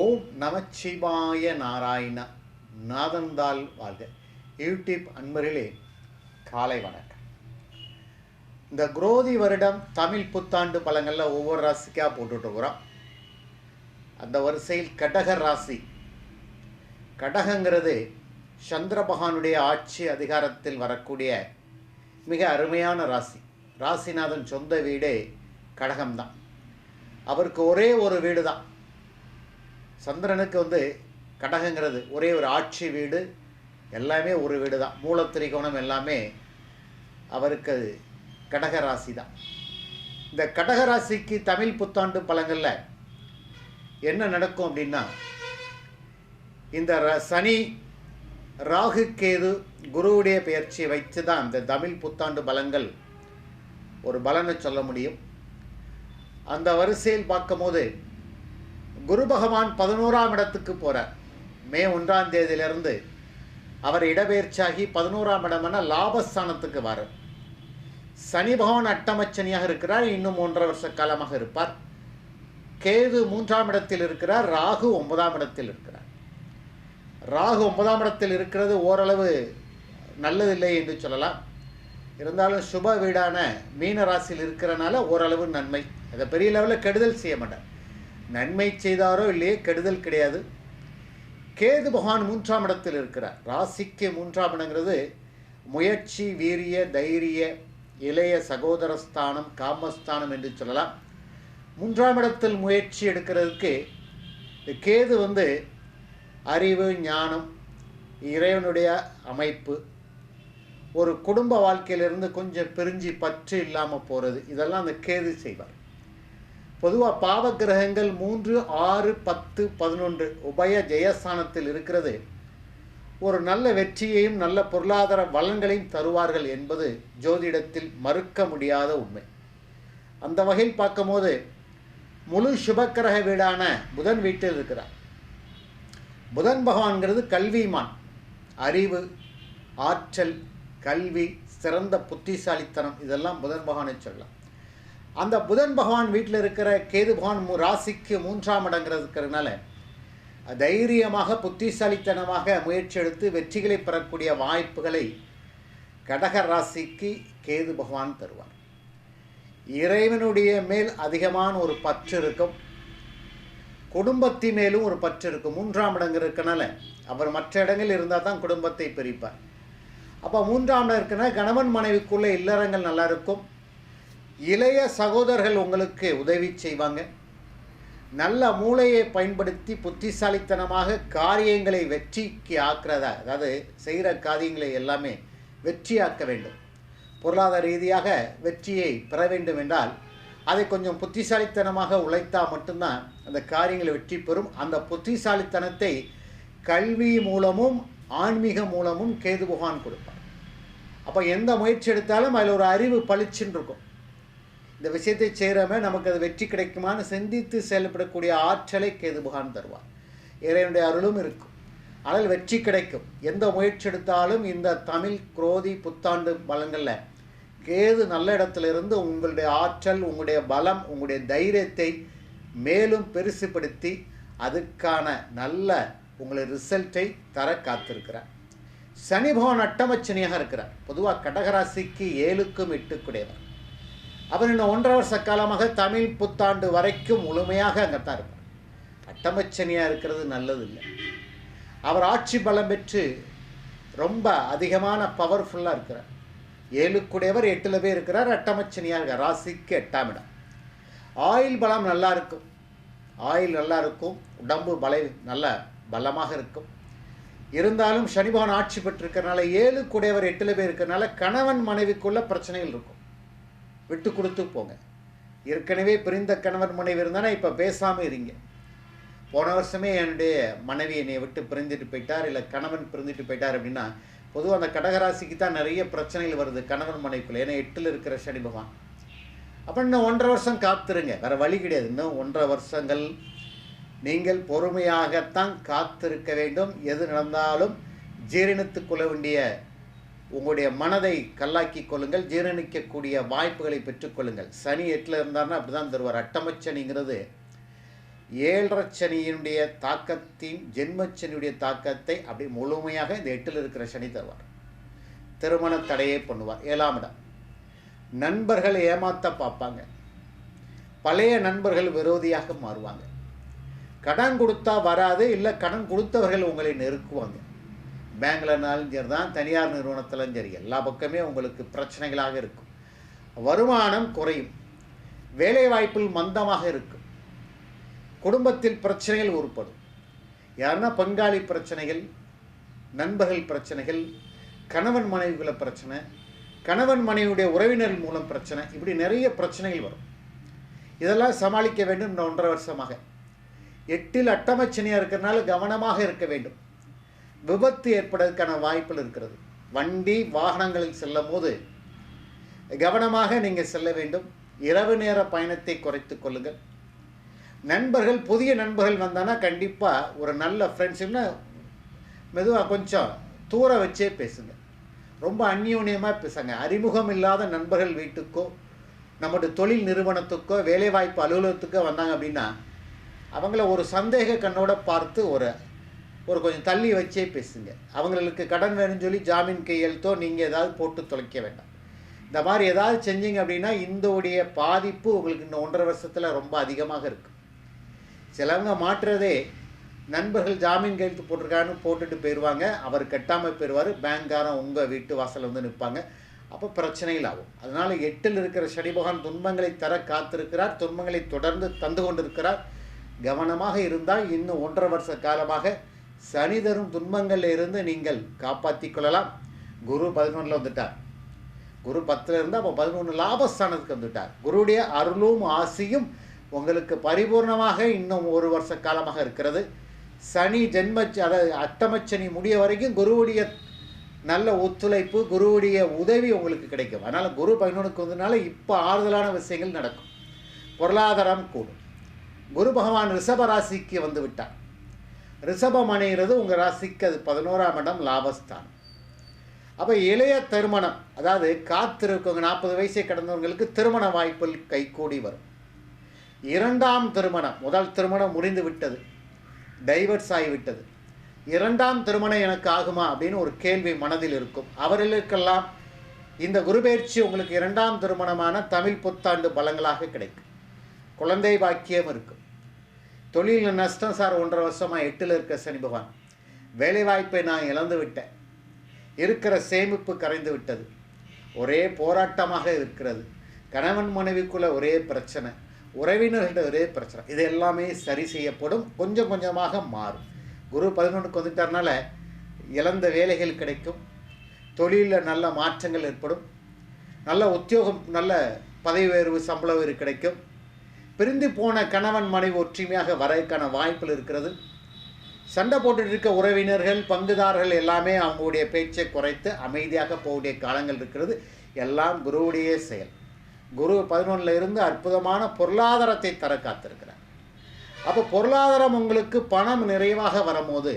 ஓம் நமச்சிவாய நாராயண நாதந்தால் வாழ்க. யூடியூப் அன்பர்களே காலை வணக்கம். இந்த குரோதி வருடம் தமிழ் புத்தாண்டு பழங்களில் ஒவ்வொரு ராசிக்காக போட்டுட்ருக்குறோம் அந்த வரிசையில் கடக ராசி. கடகங்கிறது சந்திர பகவானுடைய ஆட்சி அதிகாரத்தில் வரக்கூடிய மிக அருமையான ராசி. ராசிநாதன் சொந்த வீடே கடகம்தான். அவருக்கு ஒரே ஒரு வீடு தான் சந்திரனுக்கு வந்து கடகங்கிறது ஒரே ஒரு ஆட்சி வீடு எல்லாமே ஒரு வீடு தான் மூலத்திரிகோணம் எல்லாமே அவருக்கு அது கடக ராசி தான் இந்த கடக ராசிக்கு தமிழ் புத்தாண்டு பழங்களில் என்ன நடக்கும் அப்படின்னா இந்த ர- சனி ராகு கேது குருவுடைய பெயர்ச்சியை வைத்து தான் இந்த தமிழ் புத்தாண்டு பலங்கள் ஒரு பலனை சொல்ல முடியும். அந்த வரிசையில் பார்க்கும்போது குரு பகவான் பதினோராம் இடத்துக்கு போகிறார் மே ஒன்றாம் தேதியிலிருந்து அவர் இடப்பெயர்ச்சியாகி பதினோராம் இடமான லாபஸ்தானத்துக்கு வரார் சனி பகவான் அட்டமச்சனியாக இருக்கிறார். இன்னும் ஒன்றரை வருஷ காலமாக இருப்பார். கேது மூன்றாம் இடத்தில் இருக்கிறார். ராகு ஒன்பதாம் இடத்தில் இருக்கிறார். ராகு ஒன்பதாம் இடத்தில் இருக்கிறது ஓரளவு நல்லதில்லை என்று சொல்லலாம். இருந்தாலும் சுப வீடான மீன ராசியில் இருக்கிறனால ஓரளவு நன்மை. அதை பெரிய லெவலில் கெடுதல் செய்ய மாட்டார். நன்மை செய்தாரோ இல்லையே கெடுதல் கிடையாது. கேது பகவான் மூன்றாம் இடத்தில் இருக்கிறார். ராசிக்கு மூன்றாம் இடங்கிறது முயற்சி வீரிய தைரிய இளைய சகோதரஸ்தானம் காமஸ்தானம் என்று சொல்லலாம். மூன்றாம் இடத்தில் முயற்சி எடுக்கிறதுக்கு இந்த கேது வந்து அறிவு ஞானம் இறைவனுடைய அமைப்பு ஒரு குடும்ப வாழ்க்கையிலிருந்து கொஞ்சம் பிரிஞ்சு பற்று இல்லாமல் போகிறது இதெல்லாம் அந்த கேது செய்வார். பொதுவாக பாவ கிரகங்கள் மூன்று ஆறு பத்து பதினொன்று உபய ஜெயஸ்தானத்தில் இருக்கிறது. ஒரு நல்ல வெற்றியையும் நல்ல பொருளாதார வளங்களையும் தருவார்கள் என்பது ஜோதிடத்தில் மறுக்க முடியாத உண்மை. அந்த வகையில் பார்க்கும்போது முழு சுபக்கிரக வீடான புதன் வீட்டில் இருக்கிறார். புதன் பகவான்கிறது கல்விமான். அறிவு ஆற்றல் கல்வி சிறந்த புத்திசாலித்தனம் இதெல்லாம் புதன் பகவானை சொல்லலாம். அந்த புதன் பகவான் வீட்டில் இருக்கிற கேது பகவான் ராசிக்கு மூன்றாம் இடங்கிறதுக்கிறதுனால தைரியமாக புத்திசாலித்தனமாக முயற்சி எடுத்து வெற்றிகளை பெறக்கூடிய வாய்ப்புகளை கடக ராசிக்கு கேது பகவான் தருவார். இறைவனுடைய மேல் அதிகமான ஒரு பற்று இருக்கும். குடும்பத்தின் மேலும் ஒரு பற்று இருக்கும். மூன்றாம் இடங்கள் இருக்கனால அவர் மற்ற இடங்கள் இருந்தால் தான் குடும்பத்தை பிரிப்பார். அப்போ மூன்றாம் இடம் இருக்குன்னா கணவன் மனைவிக்குள்ளே இல்லறங்கள் நல்லா இருக்கும். இளைய சகோதரர்கள் உங்களுக்கு உதவி செய்வாங்க. நல்ல மூளையை பயன்படுத்தி புத்திசாலித்தனமாக காரியங்களை வெற்றிக்கு ஆக்குறதா அதாவது செய்கிற காரியங்களை எல்லாமே வெற்றியாக்க வேண்டும். பொருளாதார ரீதியாக வெற்றியை பெற வேண்டும் என்றால் அதை கொஞ்சம் புத்திசாலித்தனமாக உழைத்தால் மட்டும்தான் அந்த காரியங்களை வெற்றி பெறும். அந்த புத்திசாலித்தனத்தை கல்வி மூலமும் ஆன்மீக மூலமும் கேது பகவான் கொடுப்பார். அப்போ எந்த முயற்சி எடுத்தாலும் அதில் ஒரு அறிவு பளிச்சுன்னு இருக்கும். இந்த விஷயத்தை செய்கிறவங்க நமக்கு அது வெற்றி கிடைக்குமான்னு சிந்தித்து செயல்படக்கூடிய ஆற்றலை கேது பகவான் தருவார். இறைவனுடைய அருளும் இருக்கும். ஆனால் வெற்றி கிடைக்கும். எந்த முயற்சி எடுத்தாலும் இந்த தமிழ் குரோதி புத்தாண்டு பலங்களில் கேது நல்ல இடத்துல இருந்து உங்களுடைய ஆற்றல் உங்களுடைய பலம் உங்களுடைய தைரியத்தை மேலும் பெருசுப்படுத்தி அதுக்கான நல்ல உங்களை ரிசல்ட்டை தர காத்திருக்கிறார். சனி பகவான் அட்டமச்சனியாக இருக்கிறார். பொதுவாக கடகராசிக்கு ஏழுக்கும் எட்டுக்குடையவர். அவர் இன்னும் ஒன்றரை வருஷ காலமாக தமிழ் புத்தாண்டு வரைக்கும் முழுமையாக அங்கே தான் இருப்பார் பட்டமச்சனியாக இருக்கிறது நல்லதில்லை. அவர் ஆட்சி பலம் பெற்று ரொம்ப அதிகமான பவர்ஃபுல்லாக இருக்கிறார். ஏழுக்குடையவர் எட்டில் பேர் இருக்கிறார். அட்டமச்சனியாக இருக்கார் ராசிக்கு எட்டாம் இடம். ஆயில் பலம் நல்லா இருக்கும். ஆயில் நல்லா இருக்கும். உடம்பு பலை நல்ல பலமாக இருக்கும். இருந்தாலும் சனிபகவான் ஆட்சி பெற்றிருக்கிறனால ஏழு குடையவர் எட்டில் பேர் இருக்கிறனால கணவன் மனைவிக்குள்ள பிரச்சனைகள் இருக்கும். விட்டு கொடுத்து போங்க. ஏற்கனவே பிரிந்த கணவன் மனைவி இருந்தானா இப்போ பேசாமல் இருங்க. போன வருஷமே என்னுடைய மனைவி என்னை விட்டு பிரிந்துட்டு போயிட்டார் இல்லை கணவன் பிரிந்துட்டு போயிட்டார் அப்படின்னா பொதுவாக அந்த கடகராசிக்கு தான் நிறைய பிரச்சனைகள் வருது கணவன் மனைவிக்குள்ள. ஏன்னா எட்டில் இருக்கிற சனி பகவான். அப்போ இன்னும் ஒன்றரை வருஷம் காத்துருங்க. வேறு வழி கிடையாது. இன்னும் ஒன்றரை வருஷங்கள் நீங்கள் பொறுமையாகத்தான் காத்திருக்க வேண்டும். எது நடந்தாலும் ஜீரணித்துக் கொள்ள வேண்டிய உங்களுடைய மனதை கல்லாக்கி கொள்ளுங்கள் ஜீரணிக்கக்கூடிய வாய்ப்புகளை பெற்றுக்கொள்ளுங்கள் சனி எட்டில் இருந்தாருன்னா அப்படி தான் தருவார். அட்டமச்சனிங்கிறது ஏழரை சனியினுடைய தாக்கத்தின் ஜென்மச்சனியுடைய தாக்கத்தை அப்படி முழுமையாக இந்த எட்டில் இருக்கிற சனி தருவார். திருமண தடையை பண்ணுவார். ஏழாம் இடம். நண்பர்கள் ஏமாத்த பார்ப்பாங்க. பழைய நண்பர்கள் விரோதியாக மாறுவாங்க. கடன் கொடுத்தா வராது இல்லை கடன் கொடுத்தவர்கள் உங்களை நெருக்குவாங்க. பேங்க்லனாலும் சரி தான் தனியார் நிறுவனத்திலும் சரி எல்லா பக்கமே உங்களுக்கு பிரச்சனைகளாக இருக்கும். வருமானம் குறையும். வேலைவாய்ப்பில் மந்தமாக இருக்கும். குடும்பத்தில் பிரச்சனைகள் உருப்படும். யாருன்னா பங்காளி பிரச்சனைகள் நண்பர்கள் பிரச்சனைகள் கணவன் மனைவிகளை பிரச்சனை கணவன் மனைவியுடைய உறவினர் மூலம் பிரச்சனை இப்படி நிறைய பிரச்சனைகள் வரும். இதெல்லாம் சமாளிக்க வேண்டும் இந்த ஒன்றரை வருஷமாக. எட்டில் அட்டமச்சனியாக இருக்கிறனால கவனமாக இருக்க வேண்டும். விபத்து ஏற்படுவதற்கான வாய்ப்புகள் இருக்கிறது. வண்டி வாகனங்களில் செல்லும் போது கவனமாக நீங்கள் செல்ல வேண்டும். இரவு நேர பயணத்தை குறைத்து கொள்ளுங்கள். நண்பர்கள் புதிய நண்பர்கள் வந்தானா கண்டிப்பாக ஒரு நல்ல ஃப்ரெண்ட்ஷிப்னா மெதுவாக கொஞ்சம் தூர வச்சே பேசுங்க. ரொம்ப அந்யூன்யமாக பேசுங்க. அறிமுகம் இல்லாத நண்பர்கள் வீட்டுக்கோ நம்முடைய தொழில் நிறுவனத்துக்கோ வேலைவாய்ப்பு அலுவலகத்துக்கோ வந்தாங்க அப்படின்னா அவங்கள ஒரு சந்தேக கண்ணோட பார்த்து ஒரு ஒரு கொஞ்சம் தள்ளி வச்சே பேசுங்க. அவங்களுக்கு கடன் வேணும்னு சொல்லி ஜாமீன் கையெழுத்தோ நீங்கள் ஏதாவது போட்டு தொலைக்க வேண்டாம். இந்த மாதிரி ஏதாவது செஞ்சீங்க அப்படின்னா இந்த உடைய பாதிப்பு உங்களுக்கு இந்த ஒன்றரை வருஷத்தில் ரொம்ப அதிகமாக இருக்கும் சிலவங்க மாற்றுறதே நண்பர்கள் ஜாமீன் கையெழுத்து போட்டிருக்கான்னு போட்டுட்டு போயிடுவாங்க அவர் கட்டாமல் போயிடுவார் பேங்க்காரன் உங்கள் வீட்டு வாசலில் வந்து நிற்பாங்க அப்போ பிரச்சனைகள் ஆகும். அதனால் எட்டில் இருக்கிற சனி பகவான் துன்பங்களை தர காத்திருக்கிறார். துன்பங்களை தொடர்ந்து தந்து கொண்டிருக்கிறார். கவனமாக இருந்தால் இன்னும் ஒன்றரை வருஷ காலமாக சனி தரும் துன்பங்களில் இருந்து நீங்கள் காப்பாற்றி கொள்ளலாம் குரு பதினொன்றில் வந்துட்டார். குரு பத்தில் இருந்து அப்போ பதினொன்று லாபஸ்தானத்துக்கு வந்துட்டார். குருவுடைய அருளும் ஆசியும் உங்களுக்கு பரிபூர்ணமாக இன்னும் ஒரு வருஷ காலமாக இருக்கிறது. சனி ஜென்ம அதாவது அட்டமச்சனி முடிய வரைக்கும் குருவுடைய நல்ல ஒத்துழைப்பு குருவுடைய உதவி உங்களுக்கு கிடைக்கும். அதனால் குரு பதினொன்றுக்கு வந்ததுனால இப்போ ஆறுதலான விஷயங்கள் நடக்கும். பொருளாதாரம் கூடும். குரு பகவான் ரிஷபராசிக்கு வந்து விட்டார். ரிஷபம் அணிகிறது உங்கள் ராசிக்கு அது பதினோராம் இடம் லாபஸ்தானம். அப்போ இளைய திருமணம் அதாவது காத்திருக்கவங்க நாற்பது வயசை கடந்தவங்களுக்கு திருமண வாய்ப்பில் கைகூடி வரும். இரண்டாம் திருமணம் முதல் திருமணம் முடிந்து விட்டது. டைவர்ஸ் ஆகிவிட்டது இரண்டாம் திருமணம் எனக்கு ஆகுமா அப்படின்னு ஒரு கேள்வி மனதில் இருக்கும். அவர்களுக்கெல்லாம் இந்த குருபெயர்ச்சி உங்களுக்கு இரண்டாம் திருமணமான தமிழ் புத்தாண்டு பலங்களாக கிடைக்கும். குழந்தை பாக்கியம் இருக்கும். தொழிலில் நஷ்டம் சார் ஒன்றரை வருஷமாக எட்டில் இருக்க சனி பகவான். வேலைவாய்ப்பை நான் இழந்து விட்டேன். இருக்கிற சேமிப்பு கரைந்து விட்டது. ஒரே போராட்டமாக இருக்கிறது. கணவன் மனைவிக்குள்ளே ஒரே பிரச்சனை. உறவினர்கள்ட்ட ஒரே பிரச்சனை. இது எல்லாமே சரி செய்யப்படும். கொஞ்சம் கொஞ்சமாக மாறும். குரு பதினொன்றுக்கு வந்துட்டார்னால இழந்த வேலைகள் கிடைக்கும். தொழிலில் நல்ல மாற்றங்கள் ஏற்படும். நல்ல உத்தியோகம் நல்ல பதவி உயர்வு சம்பள உயர்வு கிடைக்கும். பிரிந்து போன கணவன் மனைவி ஒற்றுமையாக வரதுக்கான வாய்ப்புகள் இருக்கிறது. சண்டை போட்டுட்டு இருக்க உறவினர்கள் பங்குதாரர்கள் எல்லாமே அவங்களுடைய பேச்சை குறைத்து அமைதியாக போகக்கூடிய காலங்கள் இருக்கிறது. எல்லாம் குருவுடைய செயல். குரு பதினொன்றில் இருந்து அற்புதமான பொருளாதாரத்தை தர காத்திருக்கிறார். அப்போ பொருளாதாரம் உங்களுக்கு பணம் நிறைவாக வரும்போது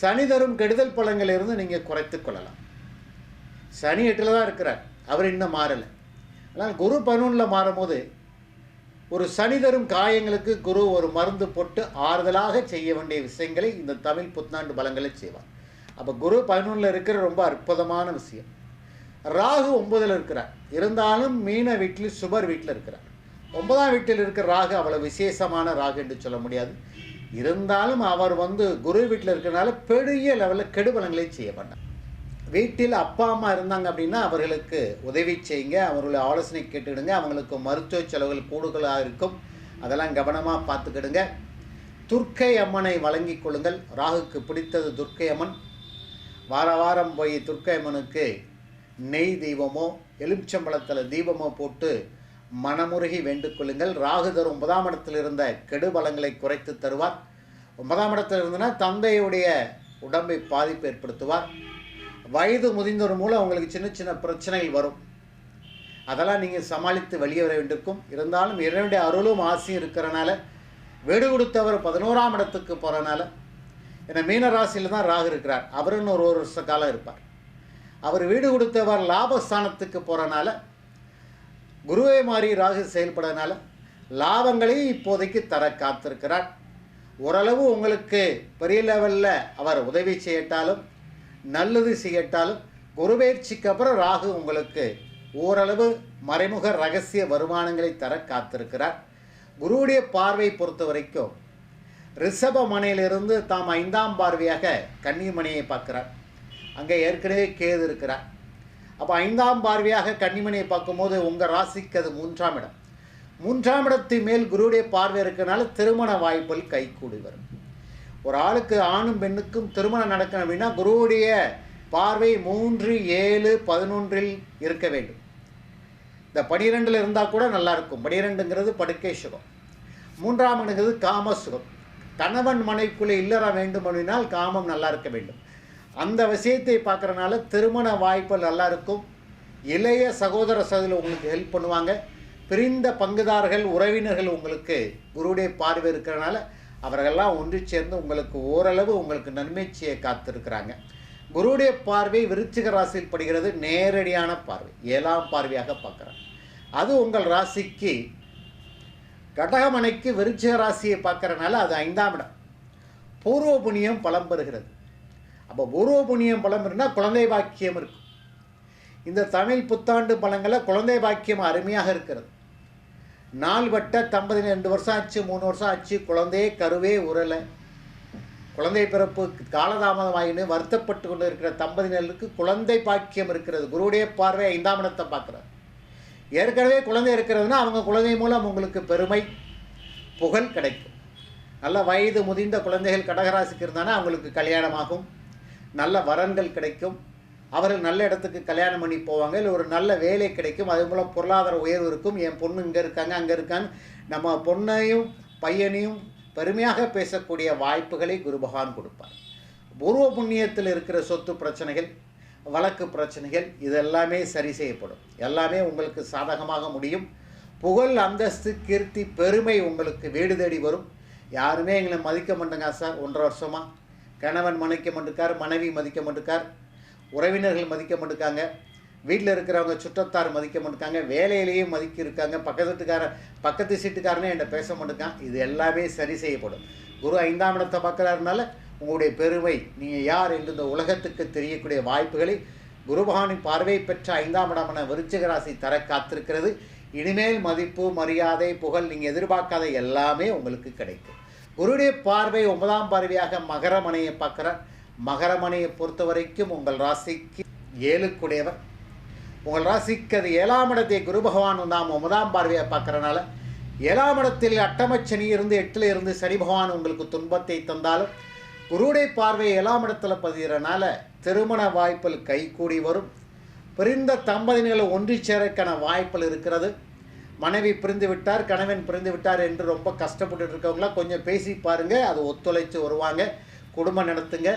சனி தரும் கெடுதல் பலங்களிலிருந்து நீங்கள் குறைத்து கொள்ளலாம். சனி எட்டில் தான் இருக்கிறார். அவர் இன்னும் மாறலை. ஆனால் குரு பதினொன்றில் மாறும்போது ஒரு சனி தரும் காயங்களுக்கு குரு ஒரு மருந்து போட்டு ஆறுதலாக செய்ய வேண்டிய விஷயங்களை இந்த தமிழ் புத்தாண்டு பலங்களை செய்வார். அப்போ குரு பதினொன்றில் இருக்கிற ரொம்ப அற்புதமான விஷயம். ராகு ஒன்பதில் இருக்கிறார். இருந்தாலும் மீன வீட்டில் சுபர் வீட்டில் இருக்கிறார். ஒன்பதாம் வீட்டில் இருக்கிற ராகு அவ்வளோ விசேஷமான ராகு என்று சொல்ல முடியாது. இருந்தாலும் அவர் வந்து குரு வீட்டில் இருக்கிறனால பெரிய லெவலில் கெடுபலங்களை செய்ய மாட்டார். வீட்டில் அப்பா அம்மா இருந்தாங்க அப்படின்னா அவர்களுக்கு உதவி செய்யுங்க. அவர்களை ஆலோசனை கேட்டுக்கிடுங்க. அவங்களுக்கு மருத்துவ செலவுகள் கூடுதலாக இருக்கும். அதெல்லாம் கவனமாக பார்த்துக்கிடுங்க. துர்க்கை அம்மனை வழங்கிக் கொள்ளுங்கள். ராகுக்கு பிடித்தது துர்க்கை அம்மன். வார வாரம் போய் துர்க்கை அம்மனுக்கு நெய் தீபமோ எலுமிச்சம்பழத்தில் தீபமோ போட்டு மனமுருகி வேண்டிக் கொள்ளுங்கள். ராகு தரும் ஒன்பதாம் இடத்தில் இருந்த கெடுபலங்களை குறைத்து தருவார். ஒன்பதாம் இடத்தில் இருந்தனா தந்தையுடைய உடம்பை பாதிப்பு ஏற்படுத்துவார். வயது முதிர்ந்தவர் மூலம் அவங்களுக்கு சின்ன சின்ன பிரச்சனைகள் வரும். அதெல்லாம் நீங்கள் சமாளித்து வெளியே வர வேண்டியிருக்கும். இருந்தாலும் இறைவனுடைய அருளும் ஆசையும் இருக்கிறனால வீடு கொடுத்தவர் பதினோராம் இடத்துக்கு போகிறனால ஏன்னா மீன ராசியில் தான் ராகு இருக்கிறார். அவருன்னு ஒரு ஒரு வருஷ காலம் இருப்பார். அவர் வீடு கொடுத்தவர் லாபஸ்தானத்துக்கு போகிறனால குருவே மாறி ராகு செயல்படுறதுனால லாபங்களையும் இப்போதைக்கு தர காத்திருக்கிறார். ஓரளவு உங்களுக்கு பெரிய லெவலில் அவர் உதவி செய்யட்டாலும் நல்லது செய்யட்டாலும் குருபெயர்ச்சிக்கு அப்புறம் ராகு உங்களுக்கு ஓரளவு மறைமுக ரகசிய வருமானங்களை தர காத்திருக்கிறார். குருவுடைய பார்வை பொறுத்த வரைக்கும் ரிஷப மனையிலிருந்து தாம் ஐந்தாம் பார்வையாக கன்னிமணியை பார்க்கிறார். அங்கே ஏற்கனவே கேது இருக்கிறார். அப்போ ஐந்தாம் பார்வையாக கன்னிமணியை பார்க்கும்போது உங்கள் ராசிக்கு அது மூன்றாம் இடம். மூன்றாம் இடத்தின் மேல் குருவுடைய பார்வை இருக்கிறனால திருமண வாய்ப்புகள் கைகூடி வரும். ஒரு ஆளுக்கு ஆணும் பெண்ணுக்கும் திருமணம் நடக்கணும் அப்படின்னா குருவுடைய பார்வை மூன்று ஏழு பதினொன்றில் இருக்க வேண்டும். இந்த பனிரெண்டில் இருந்தால் கூட நல்லாயிருக்கும் பனிரெண்டுங்கிறது படுக்கை சுகம். மூன்றாம் இடங்கிறது காம சுகம். கணவன் மனைக்குள்ளே இல்லற வேண்டும் அப்படின்னால் காமம் நல்லா இருக்க வேண்டும். அந்த விஷயத்தை பார்க்குறனால திருமண வாய்ப்பு நல்லா இருக்கும். இளைய சகோதர சகோதரி உங்களுக்கு ஹெல்ப் பண்ணுவாங்க. பிரிந்த பங்குதாரர்கள் உறவினர்கள் உங்களுக்கு குருடைய பார்வை இருக்கிறனால அவர்களெல்லாம் ஒன்று சேர்ந்து உங்களுக்கு ஓரளவு உங்களுக்கு நன்மைச்சியை காத்திருக்கிறாங்க. குருவுடைய பார்வை விருச்சிக ராசியில் படுகிறது நேரடியான பார்வை ஏழாம் பார்வையாக பார்க்குறாங்க அது உங்கள் ராசிக்கு கடகமனைக்கு விருச்சிக ராசியை பார்க்குறனால அது ஐந்தாம் இடம். பூர்வ புண்ணியம் பலம் பெறுகிறது. அப்போ பூர்வ புண்ணியம் பலம் பெறுனா குழந்தை பாக்கியம் இருக்கும். இந்த தமிழ் புத்தாண்டு பழங்களில் குழந்தை பாக்கியம் அருமையாக இருக்கிறது. நாள் வட்ட தம்பதி ரெண்டு வருஷம் ஆச்சு மூணு வருஷம் ஆச்சு. குழந்தையே கருவே உரலை குழந்தை பிறப்பு காலதாமதமாயின்னு வருத்தப்பட்டு கொண்டு இருக்கிற தம்பதியினருக்கு குழந்தை பாக்கியம் இருக்கிறது. குருவுடைய பார்வை ஐந்தாம் இடத்தை பார்க்குறாரு. ஏற்கனவே குழந்தை இருக்கிறதுனா அவங்க குழந்தை மூலம் உங்களுக்கு பெருமை புகழ் கிடைக்கும். நல்ல வயது முதிர்ந்த குழந்தைகள் கடகராசிக்கு இருந்தானா அவங்களுக்கு கல்யாணமாகும். நல்ல வரன்கள் கிடைக்கும். அவர்கள் நல்ல இடத்துக்கு கல்யாணம் பண்ணி போவாங்க. இல்லை ஒரு நல்ல வேலை கிடைக்கும். அது மூலம் பொருளாதார உயர்வு இருக்கும். என் பொண்ணு இங்கே இருக்காங்க அங்கே இருக்காங்க நம்ம பொண்ணையும் பையனையும் பெருமையாக பேசக்கூடிய வாய்ப்புகளை குரு பகவான் கொடுப்பார். பூர்வ புண்ணியத்தில் இருக்கிற சொத்து பிரச்சனைகள் வழக்கு பிரச்சனைகள் இதெல்லாமே சரி செய்யப்படும். எல்லாமே உங்களுக்கு சாதகமாக முடியும். புகழ் அந்தஸ்து கீர்த்தி பெருமை உங்களுக்கு வீடு தேடி வரும். யாருமே எங்களை மதிக்க மாட்டேங்க சார். ஒன்றரை வருஷமாக கணவன் மதிக்க மாட்டுக்கார் மனைவி மதிக்க மாட்டுக்கார் உறவினர்கள் மதிக்க மாட்டுக்காங்க. வீட்டில் இருக்கிறவங்க சுற்றத்தார் மதிக்க மாட்டுக்காங்க. வேலையிலேயே மதிக்க இருக்காங்க பக்கத்து பக்கத்து சீட்டுக்காரனே என்கிட்ட பேச மாட்டுக்கான். இது எல்லாமே சரி செய்யப்படும். குரு ஐந்தாம் இடத்தை பார்க்குறாருனால உங்களுடைய பெருமை நீங்கள் யார் என்று இந்த உலகத்துக்கு தெரியக்கூடிய வாய்ப்புகளை குருபகானின் பார்வை பெற்ற ஐந்தாம் இடமான விருச்சிக ராசி தர காத்திருக்கிறது. இனிமேல் மதிப்பு மரியாதை புகழ் நீங்கள் எதிர்பார்க்காத எல்லாமே உங்களுக்கு கிடைக்கும். குருடைய பார்வை ஒன்பதாம் பார்வையாக மகரமனையை பார்க்குறார். மகரமணியை பொறுத்த வரைக்கும் உங்கள் ராசிக்கு ஏழுக்குடையவர். உங்கள் ராசிக்கு அது ஏழாம் இடத்தை குரு பகவான் நாம் ஒன்பதாம் பார்வையை பார்க்குறனால ஏழாம் இடத்தில் அட்டமச்சனி இருந்து எட்டில் இருந்து சனி பகவான் உங்களுக்கு துன்பத்தை தந்தாலும் குருடைய பார்வை ஏழாம் இடத்துல பதிகிறனால திருமண வாய்ப்பில் கைகூடி வரும். பிரிந்த தம்பதிகளை ஒன்றி சேரக்கான வாய்ப்பில் இருக்கிறது. மனைவி பிரிந்து விட்டார் கணவன் பிரிந்து விட்டார் என்று ரொம்ப கஷ்டப்பட்டு இருக்கவங்களாம் கொஞ்சம் பேசி பாருங்கள் அது ஒத்துழைச்சு வருவாங்க. குடும்பம் நடத்துங்க.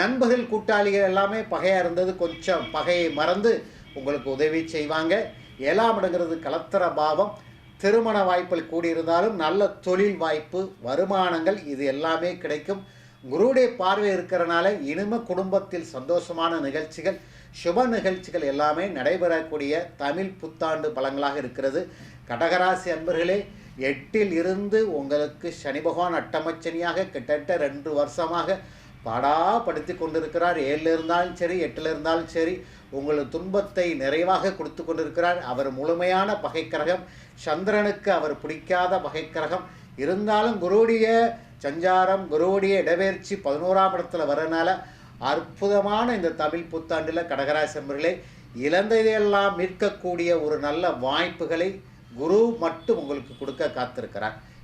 நண்பர்கள் கூட்டாளிகள் எல்லாமே பகையாக இருந்தது. கொஞ்சம் பகையை மறந்து உங்களுக்கு உதவி செய்வாங்க. ஏழாம் இடங்கிறது கலத்திர பாவம். திருமண வாய்ப்பில் கூடியிருந்தாலும் நல்ல தொழில் வாய்ப்பு வருமானங்கள் இது எல்லாமே கிடைக்கும். குருடைய பார்வை இருக்கிறனால இனிம குடும்பத்தில் சந்தோஷமான நிகழ்ச்சிகள் சுப நிகழ்ச்சிகள் எல்லாமே நடைபெறக்கூடிய தமிழ் புத்தாண்டு பலங்களாக இருக்கிறது. கடகராசி அன்பர்களே எட்டில் இருந்து உங்களுக்கு சனி பகவான் அட்டமச்சனியாக கிட்டத்தட்ட ரெண்டு வருஷமாக பாடாப்படுத்தி கொண்டிருக்கிறார் ஏழில் இருந்தாலும் சரி எட்டில் இருந்தாலும் சரி உங்களது துன்பத்தை நிறைவாக கொடுத்து கொண்டிருக்கிறார் அவர் முழுமையான பகைக்கிரகம். சந்திரனுக்கு அவர் பிடிக்காத பகைக்கிரகம். இருந்தாலும் குருவுடைய சஞ்சாரம் குருவுடைய இடப்பெயர்ச்சி பதினோராம் இடத்துல வரனால அற்புதமான இந்த தமிழ் புத்தாண்டில் கடகராசம்பர்களே இழந்ததையெல்லாம் மீட்கக்கூடிய ஒரு நல்ல வாய்ப்புகளை குரு மட்டும் உங்களுக்கு கொடுக்க காத்திருக்கிறார்.